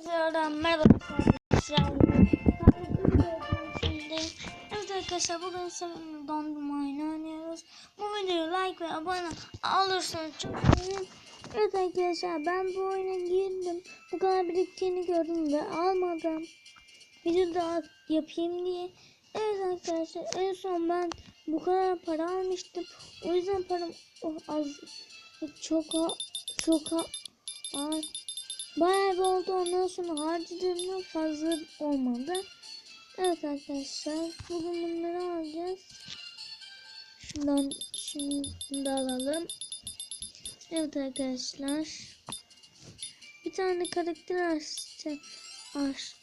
Tekrardan merhaba arkadaşlar. Evet arkadaşlar bugün sizinle dondurma oyunu oynuyoruz. Bu videoyu like ve abone olursanız çok sevinirim. Evet arkadaşlar ben bu oyuna girdim. Bu kadar biriktiğini gördüm ve almadım. Video daha yapayım diye. Evet arkadaşlar en son ben bu kadar para almıştım. O yüzden param oh, az çok çok az Bayağı bir oldu ondan sonra harcadığımdan fazla olmadı. Evet arkadaşlar bugün bunları alacağız. Şundan şunu da alalım. Evet arkadaşlar. Bir tane karakter açacağım. Aç,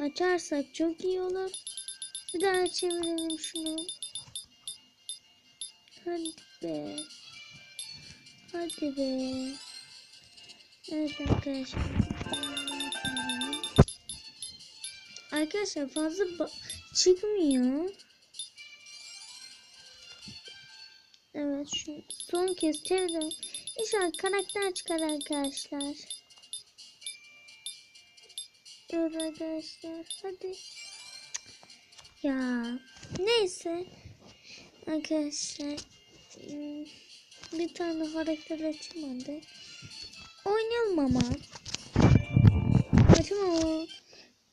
açarsak çok iyi olur. Bir daha çevirelim şunu. Hadi be. Hadi be. Evet arkadaşlar. Arkadaşlar fazla çıkmıyor. Evet şu son kez çevirdim. İnşallah karakter çıkar arkadaşlar. Evet arkadaşlar hadi. Ya neyse. Arkadaşlar hmm, bir tane karakter açmadı. Oynayalım ama. Açma.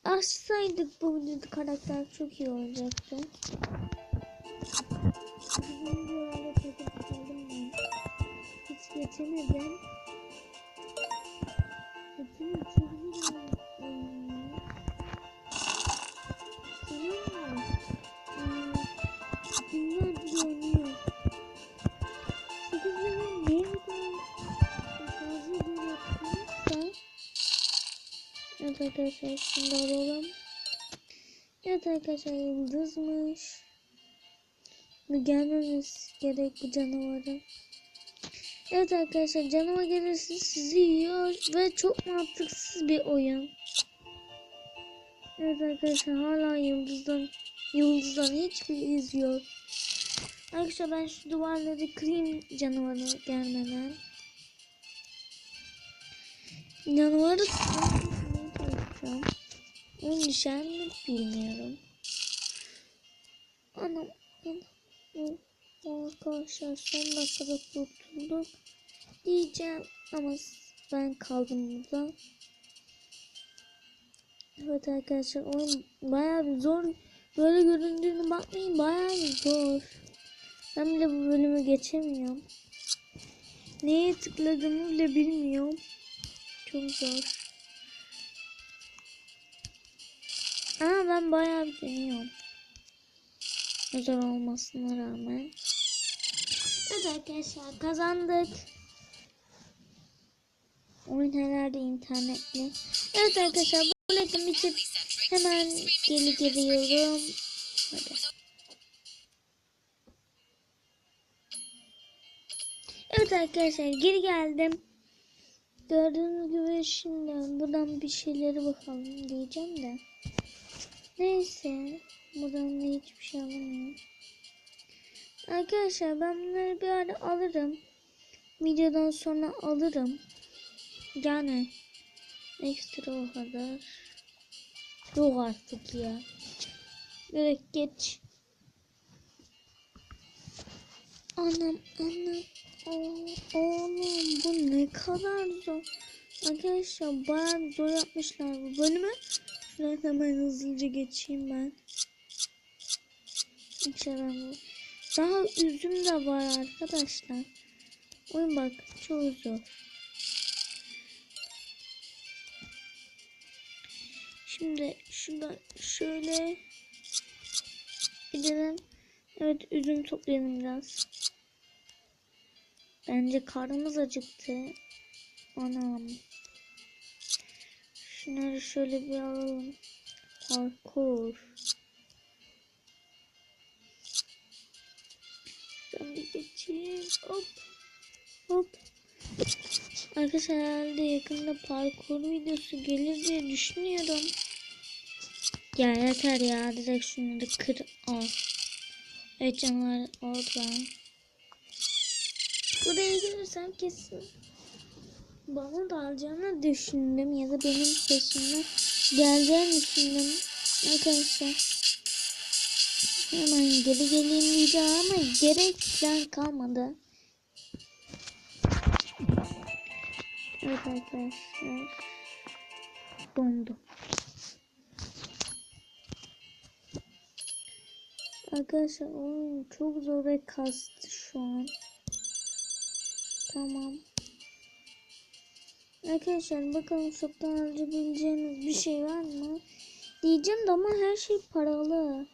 Açsaydık bu karakter çok iyi olacaktı. Ben. Hiç geçemedim. Evet arkadaşlar şimdi alalım. Evet arkadaşlar yıldızmış. Gelmemiz gerek bu canavarın. Evet arkadaşlar canavar gelirse sizi yiyor ve çok mantıksız bir oyun. Evet arkadaşlar hala yıldızdan yıldızdan hiçbir iz yok. Arkadaşlar ben şu duvarları kırayım canavarı gelmeden. Canavarı çalışacağım. Onun düşer mi bilmiyorum. Anam. anam. Arkadaşlar son dakikada kurtulduk. Diyeceğim ama ben kaldım burada. Evet arkadaşlar oyun bayağı bir zor. Böyle göründüğünü bakmayın bayağı bir zor. Ben bile bu bölümü geçemiyorum. Neye tıkladığımı bile bilmiyorum. Çok zor. Ama ben bayağı bir deniyorum. Zor olmasına rağmen. Evet arkadaşlar kazandık. Oyun herhalde internetli. Evet arkadaşlar bu reklam için hemen geri geliyorum. Hadi. Evet arkadaşlar geri geldim. Gördüğünüz gibi şimdi buradan bir şeyleri bakalım diyeceğim de. Neyse. Buradan da hiçbir şey alamıyorum. Arkadaşlar ben bunları bir ara alırım. Videodan sonra alırım. Yani ekstra o kadar. Yok artık ya. Direkt geç. Anam anam. Oo, oğlum bu ne kadar zor. Arkadaşlar bayağı zor yapmışlar bu bölümü. Şuradan hemen hızlıca geçeyim ben. İnşallah Daha üzüm de var arkadaşlar. Oyun bak çok zor. Şimdi şuradan şöyle gidelim. Evet üzüm toplayalım biraz. Bence karnımız acıktı. Anam. Şunları şöyle bir alalım. Parkur. Ben bir geçeyim. Hop. Hop. Arkadaşlar herhalde yakında parkur videosu gelir diye düşünüyorum. Ya yeter ya. Direkt şunları kır al. Evet canlar oldu ben. Buraya gelirsem kesin bana da alacağını düşündüm ya da benim peşimden geleceğini düşündüm. Arkadaşlar. Hemen geri geleyim diyeceğim ama gerek falan kalmadı. Evet arkadaşlar. Dondu. Arkadaşlar oyun çok zor ve kastı şu an. Tamam. Arkadaşlar bakalım shop'tan alabileceğiniz bir şey var mı? Diyeceğim de ama her şey paralı.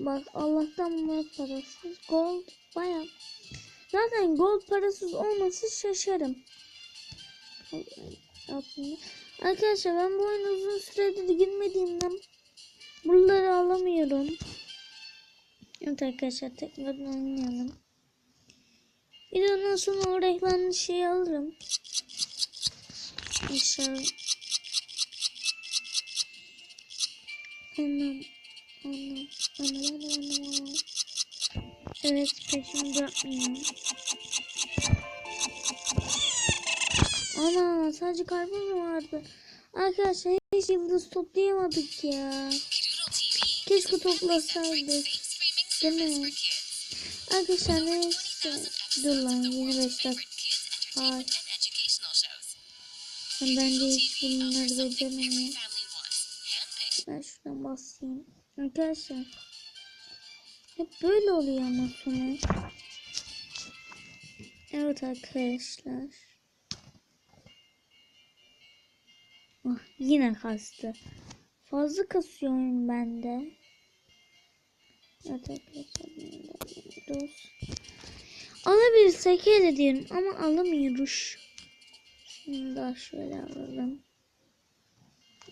Bak Allah'tan bunlar parasız. Gold baya. Zaten gold parasız olması şaşarım. Arkadaşlar ben bu oyunu uzun süredir girmediğimden buraları alamıyorum. Evet arkadaşlar tekrar oynayalım. Bir de ondan sonra o reklamlı şeyi alırım. İnşallah. Anam. Anam. Anam anam. Evet peşimi bırakmıyorum. Ana sadece karpuz mu vardı? Arkadaşlar hiç yıldız toplayamadık ya. Keşke toplasaydık. Değil mi? Arkadaşlar neyse. Dur lan yeni 5 dakika. Ay. Ben bence hiç bunları beceremiyorum. Ben şuradan basayım. Arkadaşlar. Hep böyle oluyor ama sonu. Evet arkadaşlar. Ah, yine kastı. Fazla kasıyor oyun bende. Evet arkadaşlar. Dur. Alabilirsek el ediyorum ama alamıyoruz. Şimdi daha şöyle alalım.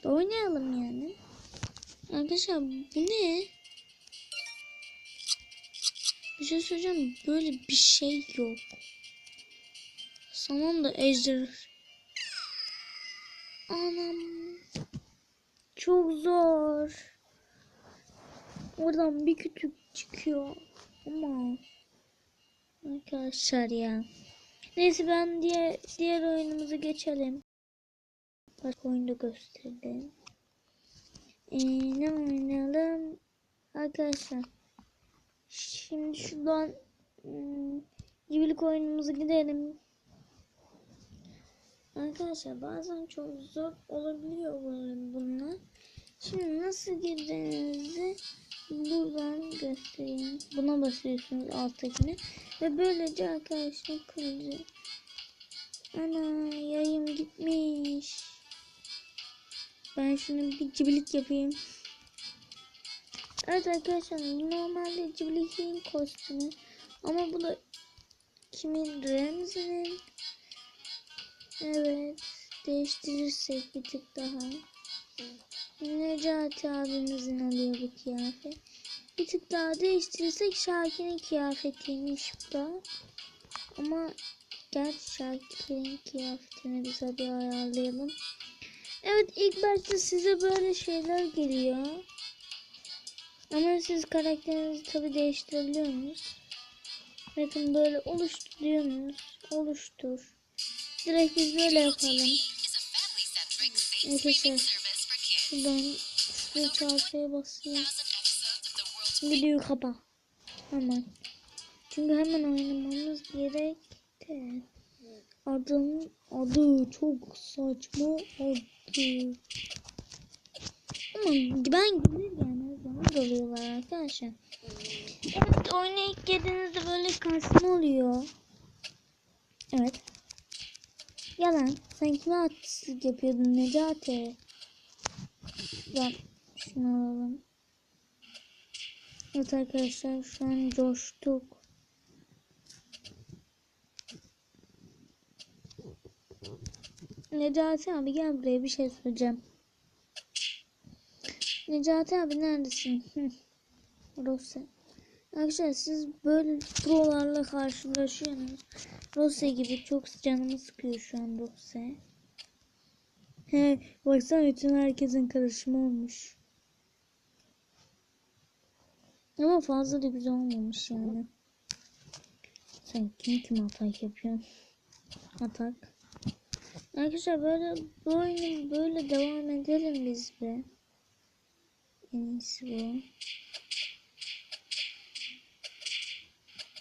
Oynayalım yani. Arkadaşlar bu ne? Bir şey söyleyeceğim. Böyle bir şey yok. Sanırım da ejder. Anam. Çok zor. Oradan bir küçük çıkıyor. Ama arkadaşlar ya. Neyse ben diğer diğer oyunumuza geçelim. Başka oyunu da gösterelim. Ee, ne oynayalım? Arkadaşlar. Şimdi şuradan hmm, gibilik oyunumuza gidelim. Arkadaşlar bazen çok zor olabiliyor bunlar. Şimdi nasıl girdiğinizi buradan göstereyim. Buna basıyorsunuz alttakine ve böylece arkadaşlar kırılıyor. Ana yayım gitmiş. Ben şunu bir cibilik yapayım. Evet arkadaşlar normalde cibilikin kostümü ama bu da kimin Remzi'nin Evet değiştirirsek bir tık daha Necati abimizin oluyor bu kıyafet bir tık daha değiştirirsek Şakir'in kıyafetiymiş bu da ama Gerçi Şakir'in kıyafetini bize bir ayarlayalım Evet ilk başta size böyle şeyler geliyor ama siz karakterinizi tabi değiştirebiliyorsunuz. Bakın böyle oluşturuyorsunuz. Oluştur. Direkt biz böyle yapalım. Arkadaşlar şuradan şu çarpıya basayım. Videoyu kapa. Hemen. Çünkü hemen oynamamız gerekti. Adım adı çok saçma adı. Ama ben gelir gelmez bana dalıyorlar arkadaşlar. Evet oyuna ilk girdiğinizde böyle kasma oluyor. Evet. Yalan. Sen kime artistlik yapıyordun Necati? Ben şunu alalım. Evet arkadaşlar şu an coştuk. Necati abi gel buraya bir şey söyleyeceğim. Necati abi neredesin? Rose. Arkadaşlar siz böyle prolarla karşılaşıyorsunuz. Rose gibi çok canımı sıkıyor şu an Rose. He, baksana bütün herkesin karışımı olmuş. Ama fazla da güzel olmamış yani. Sen kim kim hata yapıyorsun? Atak. Arkadaşlar böyle oyunu böyle devam edelim biz be. En iyisi bu.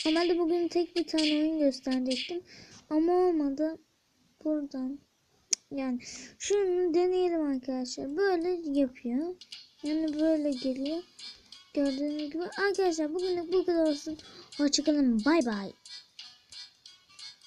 Normalde bugün tek bir tane oyun gösterecektim. Ama olmadı. Buradan. Yani şunu deneyelim arkadaşlar. Böyle yapıyor. Yani böyle geliyor. Gördüğünüz gibi. Arkadaşlar bugünlük bu kadar olsun. Hoşçakalın. Bay bay.